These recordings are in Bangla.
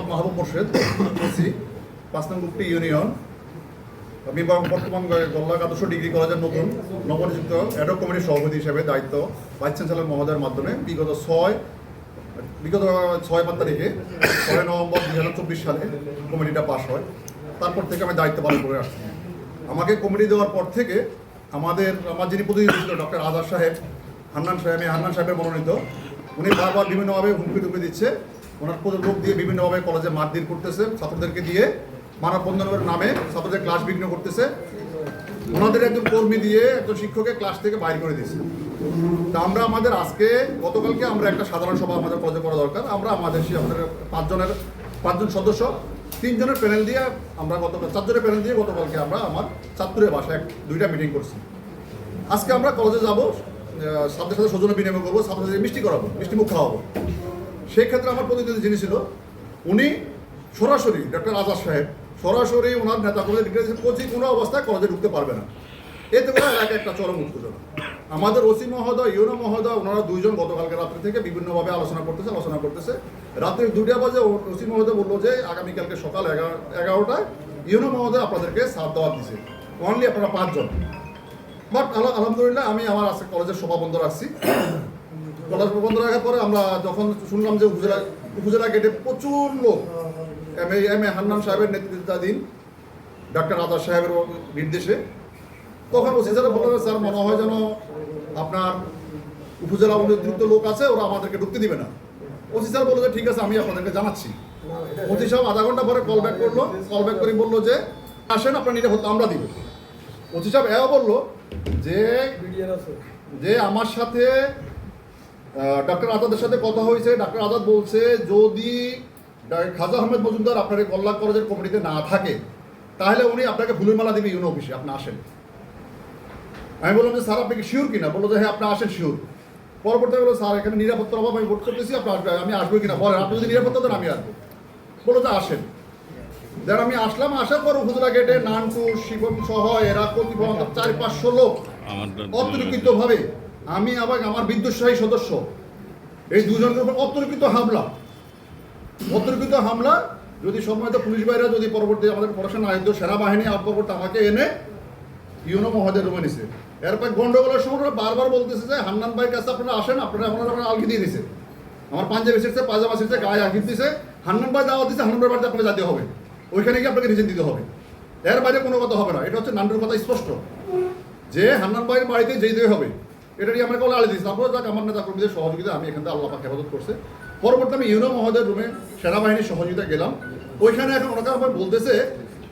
মোহাম্মদ মাহবুব মোর্শেদ ওসি পাঁচ নং গুপ্তি ইউনিয়ন। আমি বর্তমান গল্লাক আদর্শ ডিগ্রি কলেজের নতুন নবনিযুক্ত অ্যাডক কমিটির সভাপতি হিসেবে দায়িত্ব ভাইস চ্যান্সেলর মহোদয়ের মাধ্যমে বিগত ছয় বিগত ছয় পাঁচ তারিখে ছয় নভেম্বর দুই হাজার চব্বিশ সালে কমিটিটা পাশ হয়। তারপর থেকে আমি দায়িত্ব পালন করে আসছি। আমাকে কমিটি দেওয়ার পর থেকে আমাদের, আমার যিনি প্রতিনিধি ছিল ডক্টর আজাদ সাহেব, হান্নান সাহেব, আমি হান্নান সাহেবের মনোনীত, উনি বারবার বিভিন্নভাবে হুমকি টুমকি দিচ্ছে। ওনার লোক দিয়ে বিভিন্নভাবে কলেজে মারধর করতেছে, ছাত্রদেরকে দিয়ে মানব মানববন্ধনের নামে ছাত্রদের ক্লাস বিঘ্ন করতেছে। ওনাদের একজন কর্মী দিয়ে একজন শিক্ষকের ক্লাস থেকে বাইর করে দিয়েছে। তা আমরা আমাদের আজকে, গতকালকে আমরা একটা সাধারণ সভা আমাদের কলেজে করা দরকার। আমরা আমাদের সেই আমাদের পাঁচজনের, পাঁচজন সদস্য, তিনজনের প্যানেল দিয়ে আমরা গতকাল, চারজনের প্যানেল দিয়ে গতকালকে আমরা আমার ছাত্রের বাসায় এক- দুইটা মিটিং করছি। আজকে আমরা কলেজে যাব ছাত্রের সাথে সৌজন্য বিনিময় করব, ছাত্রদের মিষ্টি করাবো, মিষ্টি মুখ খাওয়াবো। সেই ক্ষেত্রে আমার প্রতিনিধি যিনি ছিল, উনি সরাসরি ডক্টর আজাদ সাহেব, সরাসরি ওনার নেতা কলেজে ডিক্লেয়ার দিয়েছেন কোনো অবস্থায় কলেজে ঢুকতে পারবে না। এতে করে এলাকায় একটা চরম উত্তেজনা। আমাদের ওসি মহোদয়, ইউনো মহোদয়, ওনারা দুইজন গতকালকে রাত্রি থেকে বিভিন্নভাবে আলোচনা করতেছে আলোচনা করতেছে। রাত্রি দুটা বাজে ওসি মহোদয় বলল যে আগামীকালকে সকাল এগারো এগারোটায় ইউনো মহোদয় আপনাদেরকে সাথ দেওয়া দিছে। অনলি আপনারা পাঁচজন। বাট আলহামদুলিল্লাহ, আমি আমার আজকে কলেজের সভা বন্ধ রাখছি। কলেজ প্রবন্ধ রাখার পরে আমরা যখন শুনলাম যে উপজেলা উপজেলা গেটে প্রচুর লোক, M A M A Hannan সাহেবের নেতৃত্বাধীন ডাক্তার আদার সাহেবের নির্দেশে, তখন ওসি স্যার বললেন স্যার মনে হয় যেন আপনার উপজেলা নেতৃত্ব লোক আছে, ওরা আমাদেরকে ঢুকতে দিবে না। ওসি স্যার বলল যে, ঠিক আছে, আমি আপনাদেরকে জানাচ্ছি। ওসি সাহেব আধা ঘণ্টা পরে কল ব্যাক করল কল ব্যাক করে বলল যে, আসেন, আপনার নিজে নিরাপত্তা আমরা দিব। ওসি সাহেব এও বলল যে যে আমার সাথে ডক্টর আজাদের সাথে কথা হয়েছে। ডাক্তার আজাদ বলছে যদি খাজা আহমেদ মজুমদার আপনার এই কল্যাণ কলেজের কমিটিতে না থাকে তাহলে উনি আপনাকে ফুলের মালা দিবে ইউনো অফিসে। আপনি আসেন। আমি বললাম যে স্যার আপনি কি শিওর কিনা? বলল যে হ্যাঁ আপনি আসেন শিওর পরবর্তী বলল স্যার এখানে নিরাপত্তার অভাব আমি ভোট করতেছি আপনি আসবেন আমি আসব কিনা? বলেন আপনি যদি নিরাপত্তা দেন আমি আসব। বলল যে আসেন। দেন আমি আসলাম আসার পর উপজেলা গেটে নানটু শিবম সহ এরা কতিপয় চার পাঁচশো লোক অতর্কিত ভাবে আমি আবার আমার বিদ্যুৎসাহী সদস্য। এই দুজনের উপর অতর্কিত হামলা। অতর্কিত হামলা যদি সম্মানিত পুলিশ ভাইরা যদি পরবর্তী আমাদের পড়াশোনা আয়োজিত সেনাবাহিনী পরবর্তী আমাকে এনে ইউনো মহাদের রুমে নিছে। এরপর গন্ডগোলের সময় বারবার বলতেছে যে হান্নান ভাইয়ের কাছে আপনারা আসেন, আপনারা আপনারা আলগি দিয়ে দিছে। আমার পাঞ্জাবি ছিঁড়ছে, পাজামা ছিঁড়ছে, গায়ে আঘিত দিছে। হান্নান ভাই দাওয়াত দিছে হান্নান ভাই আপনাকে যেতে হবে। ওইখানে গিয়ে আপনাকে রিজেন দিতে হবে। এর বাইরে কোনো কথা হবে না। এটা হচ্ছে নান্ডুর কথা স্পষ্ট। যে হান্নান ভাইয়ের বাড়িতে যেতে হবে। এটা নিয়ে আমরা কল আলে দিয়েছি। তারপরে যাক, আমার নেতা কর্মীদের সহযোগিতা, আমি এখান থেকে আল্লাহ পাক হেফাজত করছে। পরবর্তী আমি ইউনো মহোদয়ের রুমে সেনাবাহিনীর সহযোগিতা গেলাম। ওইখানে এখন ওনাকে আমার বলতেছে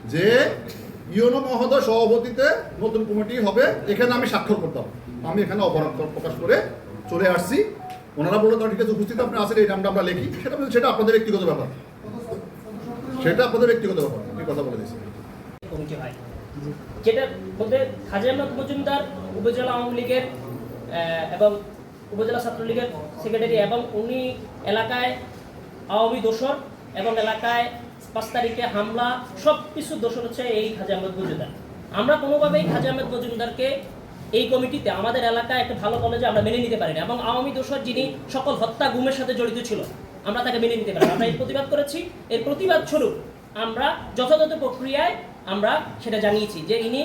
যে, ইউনো মহোদয় সভাপতিতে নতুন কমিটি হবে, এখানে আমি স্বাক্ষর করতাম। আমি এখানে অপরাধ প্রকাশ করে চলে আসছি। ওনারা বলল, "তাহলে ঠিক আছে, উপস্থিত আপনি আসেন এই নামটা আমরা লিখি। সেটা সেটা আপনাদের ব্যক্তিগত ব্যাপার। সেটা আপনাদের ব্যক্তিগত ব্যাপার আমি কথা বলে দিচ্ছি যেটা খাজা মজুমদার উপজেলা আওয়ামী লীগের এবং উপজেলা ছাত্রলীগের সেক্রেটারি এবং উনি এলাকায় আওয়ামী দোষর এবং এলাকায় পাঁচ তারিখে হামলা সব কিছু দোষর হচ্ছে এই খাজা আহমেদ মজুমদার। আমরা কোনোভাবেই খাজা আহমেদ মজুমদারকে এই কমিটিতে, আমাদের এলাকায় একটা ভালো কলেজে আমরা মেনে নিতে পারি না এবং আওয়ামী দোসর যিনি সকল হত্যা গুমের সাথে জড়িত ছিল, আমরা তাকে মেনে নিতে পারি আমরা এই প্রতিবাদ করেছি। এর প্রতিবাদ স্বরূপ আমরা যথাযথ প্রক্রিয়ায় আমরা সেটা জানিয়েছি যে ইনি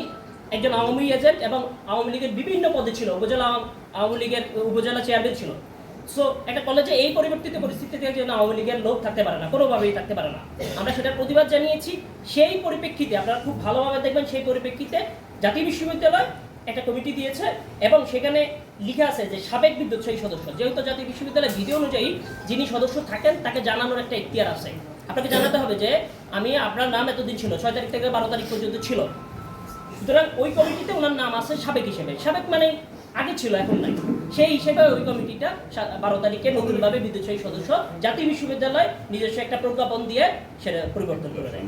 একজন আওয়ামী এজেন্ট এবং আওয়ামী লীগের বিভিন্ন পদে ছিল, উপজেলা আওয়ামী লীগের উপজেলা চেয়ারম্যান ছিল। সো একটা কলেজে এই পরিবর্তিত পরিস্থিতিতে যেন আওয়ামী লীগের লোক থাকতে পারে না, কোনোভাবেই থাকতে পারে না। আমরা সেটার প্রতিবাদ জানিয়েছি। সেই পরিপ্রেক্ষিতে আপনারা খুব ভালোভাবে দেখবেন সেই পরিপ্রেক্ষিতে জাতীয় বিশ্ববিদ্যালয় একটা কমিটি দিয়েছে এবং সেখানে লিখা আছে যে সাবেক বিদ্যুৎ সেই সদস্য, যেহেতু জাতীয় বিশ্ববিদ্যালয়ের বিধি অনুযায়ী যিনি সদস্য থাকেন তাকে জানানোর একটা ইখতিয়ার আছে। আপনাকে জানাতে হবে যে, আমি, আপনার নাম এতদিন ছিল, ছয় তারিখ থেকে বারো তারিখ পর্যন্ত ছিল। সুতরাং ওই কমিটিতে ওনার নাম আছে সাবেক হিসেবে। সাবেক মানে আগে ছিল, এখন নাই। সেই হিসেবে ওই কমিটিটা বারো তারিখে নতুনভাবে বিদ্যুৎ সদস্য জাতীয় বিশ্ববিদ্যালয় নিজস্ব একটা প্রজ্ঞাপন দিয়ে সেটা পরিবর্তন করে দেয়।